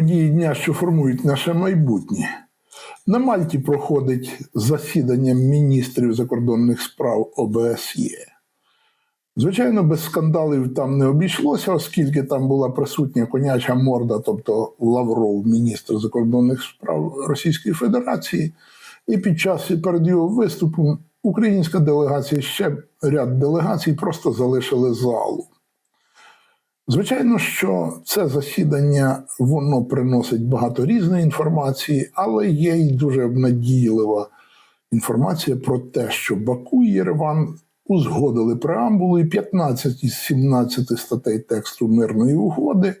події дня, що формують наше майбутнє. На Мальті проходить засідання міністрів закордонних справ ОБСЄ. Звичайно, без скандалів там не обійшлося, оскільки там була присутня коняча морда, тобто Лавров, міністр закордонних справ Російської Федерації. І під час і перед його виступом українська делегація, ще ряд делегацій просто залишили залу. Звичайно, що це засідання воно приносить багато різної інформації, але є й дуже обнадійлива інформація про те, що Баку і Єреван узгодили преамбулу і 15 із 17 статей тексту мирної угоди.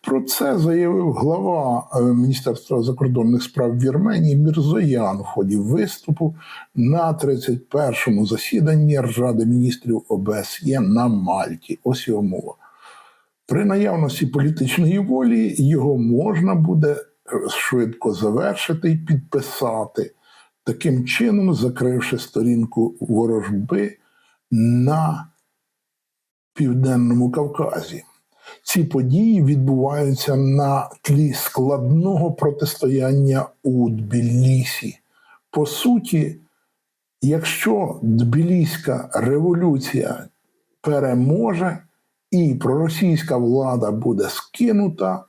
Про це заявив глава е, Міністерства закордонних справ Вірменії Мірзоян в ході виступу на 31-му засіданні Ради міністрів ОБСЄ на Мальті. Ось його мова. При наявності політичної волі його можна буде е, швидко завершити і підписати, таким чином закривши сторінку ворожби на Південному Кавказі. Ці події відбуваються на тлі складного протистояння у Тбілісі. По суті, якщо Тбіліська революція переможе, і проросійська влада буде скинута,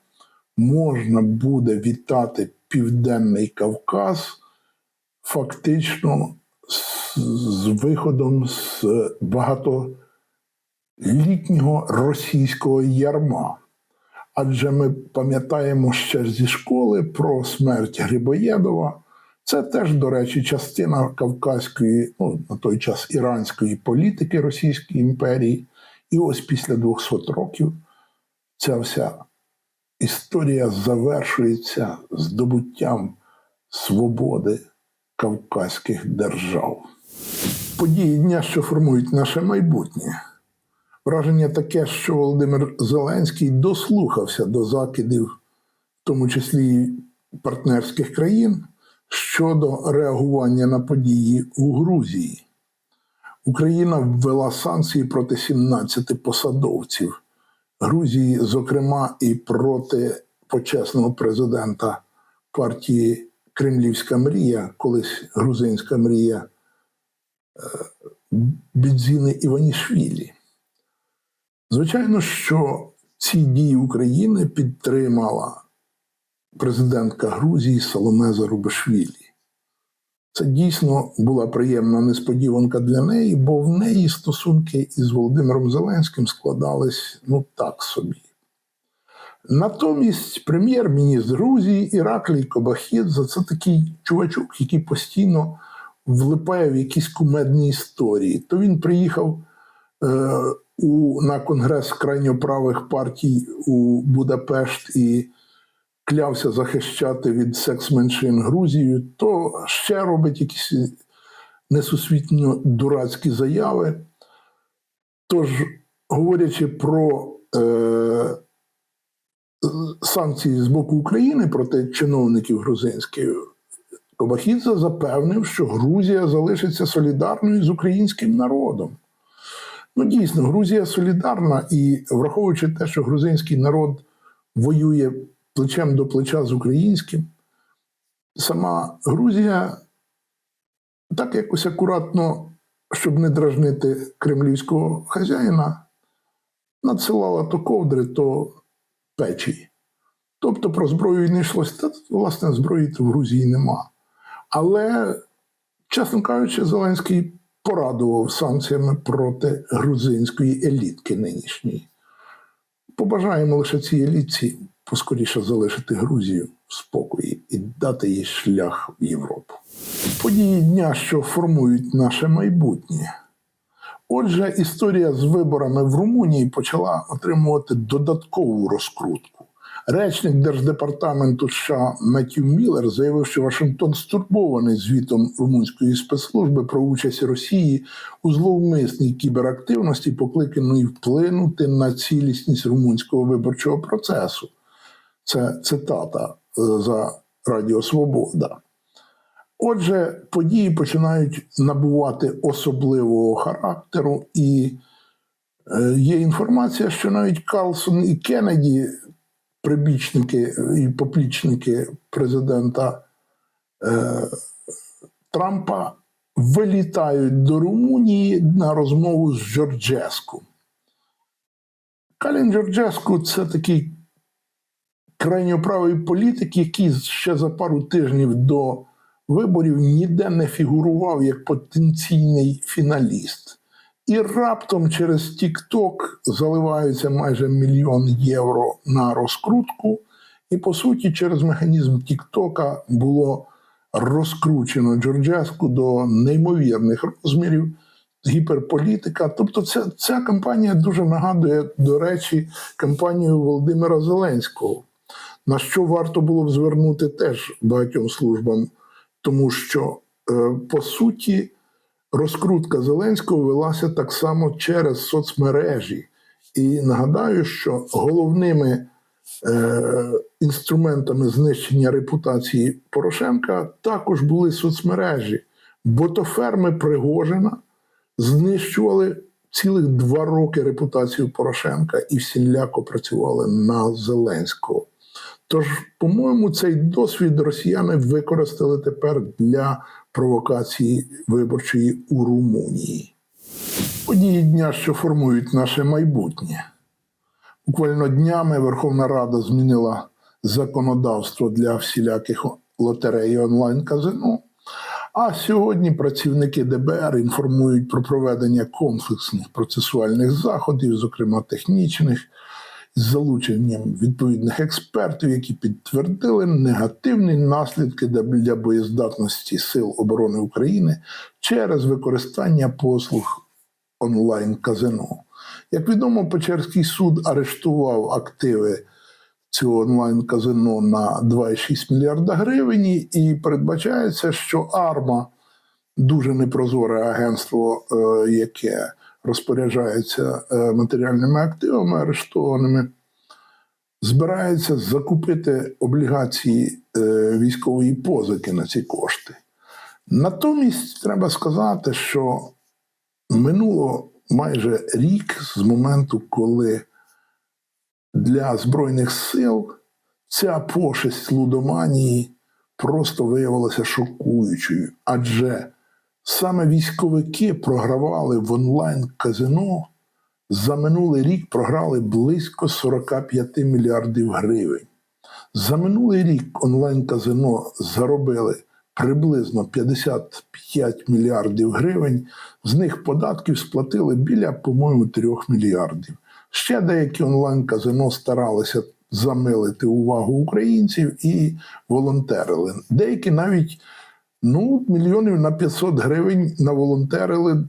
можна буде вітати Південний Кавказ фактично з, виходом з багатолітнього російського ярма. Адже ми пам'ятаємо ще зі школи про смерть Грибоєдова. Це теж, до речі, частина кавказької, ну на той час іранської політики Російської імперії. І ось після 200 років ця вся історія завершується здобуттям свободи кавказьких держав. Події дня, що формують наше майбутнє. Враження таке, що Володимир Зеленський дослухався до закидів, в тому числі партнерських країн, щодо реагування на події у Грузії. Україна ввела санкції проти 17 посадовців Грузії, зокрема, і проти почесного президента партії Кремлівська мрія, колись грузинська мрія Бідзіни Іванішвілі. Звичайно, що ці дії України підтримала президентка Грузії Соломе Зарубашвілі. Це дійсно була приємна несподіванка для неї, бо в неї стосунки із Володимиром Зеленським складались ну так собі. Натомість прем'єр-міністр Грузії Іраклій Кобахідзе це такий чувачок, який постійно влипає в якісь кумедні історії. То він приїхав е, у, на конгрес крайньоправих партій у Будапешт і клявся захищати від секс-меншин Грузію, то ще робить якісь несусвітньо дурацькі заяви. Тож, говорячи про е, санкції з боку України проти чиновників грузинських, Кобахідзе запевнив, що Грузія залишиться солідарною з українським народом. Ну, дійсно, Грузія солідарна, і враховуючи те, що грузинський народ воює плечем до плеча з українським, сама Грузія так якось акуратно, щоб не дражнити кремлівського хазяїна, надсилала то ковдри, то печі. Тобто про зброю не йшлося, та власне зброї в Грузії нема. Але, чесно кажучи, Зеленський порадував санкціями проти грузинської елітки нинішньої. Побажаємо лише цій елітці поскоріше залишити Грузію в спокої і дати їй шлях в Європу. Події дня, що формують наше майбутнє. Отже, історія з виборами в Румунії почала отримувати додаткову розкрутку. Речник Держдепартаменту США Меттю Міллер заявив, що Вашингтон стурбований звітом румунської спецслужби про участь Росії у зловмисній кіберактивності, покликаної вплинути на цілісність румунського виборчого процесу. Це цитата е, за Радіо Свобода. Отже, події починають набувати особливого характеру, і е, є інформація, що навіть Карлсон і Кеннеді, прибічники і поплічники президента е, Трампа, вилітають до Румунії на розмову з Джорджеску. Калін Джорджеску це такий крайньоправий політик, який ще за пару тижнів до виборів ніде не фігурував як потенційний фіналіст. І раптом через TikTok заливаються майже мільйон євро на розкрутку. І по суті, через механізм TikTok було розкручено Джорджеску до неймовірних розмірів гіперполітика. Тобто, ця, ця кампанія дуже нагадує, до речі, кампанію Володимира Зеленського, на що варто було б звернути теж багатьом службам, тому що, е, по суті, розкрутка Зеленського велася так само через соцмережі. І нагадаю, що головними е, інструментами знищення репутації Порошенка також були соцмережі, бо то ферми Пригожина знищували цілих два роки репутацію Порошенка і всіляко працювали на Зеленського. Тож, по-моєму, цей досвід росіяни використали тепер для провокації виборчої у Румунії. Події дня, що формують наше майбутнє. Буквально днями Верховна Рада змінила законодавство для всіляких лотерей онлайн-казино. А сьогодні працівники ДБР інформують про проведення комплексних процесуальних заходів, зокрема технічних, з залученням відповідних експертів, які підтвердили негативні наслідки для боєздатності Сил оборони України через використання послуг онлайн-казино. Як відомо, Печерський суд арештував активи цього онлайн-казино на 2,6 мільярда гривень, і передбачається, що АРМА дуже непрозоре агентство, е, яке розпоряджається е, матеріальними активами арештованими, збирається закупити облігації е, військової позики на ці кошти. Натомість треба сказати, що минуло майже рік з моменту, коли для Збройних сил ця пошесть лудоманії просто виявилася шокуючою, адже саме військовики програвали в онлайн-казино. За минулий рік програли близько 45 мільярдів гривень. За минулий рік онлайн-казино заробили приблизно 55 мільярдів гривень. З них податків сплатили біля, по-моєму, 3 мільярдів. Ще деякі онлайн-казино старалися замилити увагу українців і волонтерили. Деякі навіть ну, мільйонів на 500 гривень наволонтерили,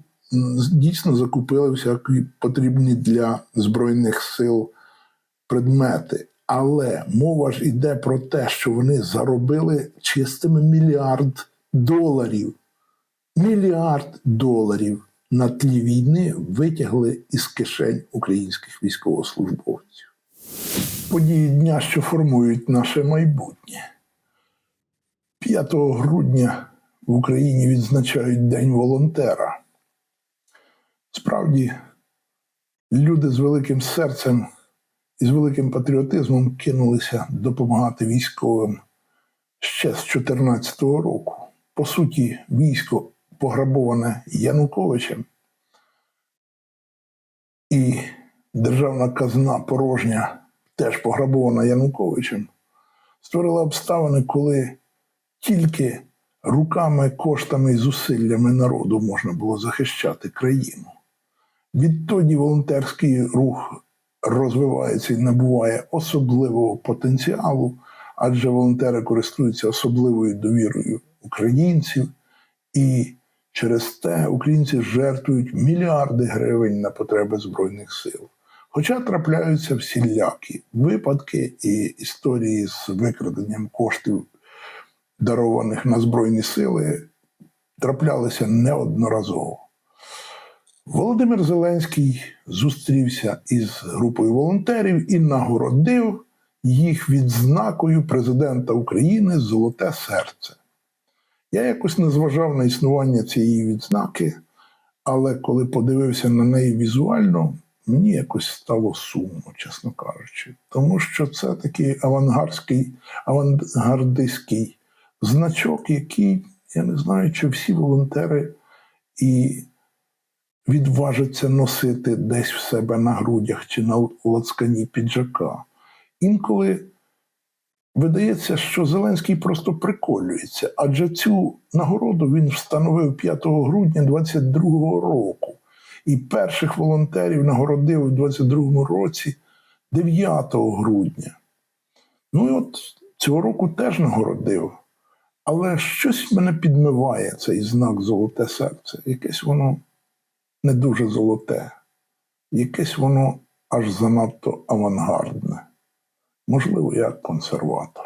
дійсно закупили всякі потрібні для Збройних сил предмети. Але мова ж йде про те, що вони заробили чистими мільярд доларів. Мільярд доларів на тлі війни витягли із кишень українських військовослужбовців. Події дня, що формують наше майбутнє. 5 грудня в Україні відзначають День волонтера. Справді, люди з великим серцем і з великим патріотизмом кинулися допомагати військовим ще з 2014 року. По суті, військо пограбоване Януковичем, і державна казна порожня, теж пограбована Януковичем, створила обставини, коли тільки руками, коштами і зусиллями народу можна було захищати країну. Відтоді волонтерський рух розвивається і набуває особливого потенціалу, адже волонтери користуються особливою довірою українців, і через те українці жертвують мільярди гривень на потреби Збройних сил. Хоча трапляються всілякі випадки і історії з викраденням коштів, дарованих на Збройні сили, траплялися неодноразово. Володимир Зеленський зустрівся із групою волонтерів і нагородив їх відзнакою президента України Золоте серце. Я якось не зважав на існування цієї відзнаки, але коли подивився на неї візуально, мені якось стало сумно, чесно кажучи. Тому що це такий авангардський, авангардистський значок, який, я не знаю, чи всі волонтери і відважаться носити десь в себе на грудях чи на лацкані піджака. Інколи видається, що Зеленський просто приколюється, адже цю нагороду він встановив 5 грудня 22-го року. І перших волонтерів нагородив у 22-му році 9 грудня. Ну і от цього року теж нагородив. Але щось мене підмиває цей знак золоте серце. Якесь воно не дуже золоте, якесь воно аж занадто авангардне. Можливо, я консерватор.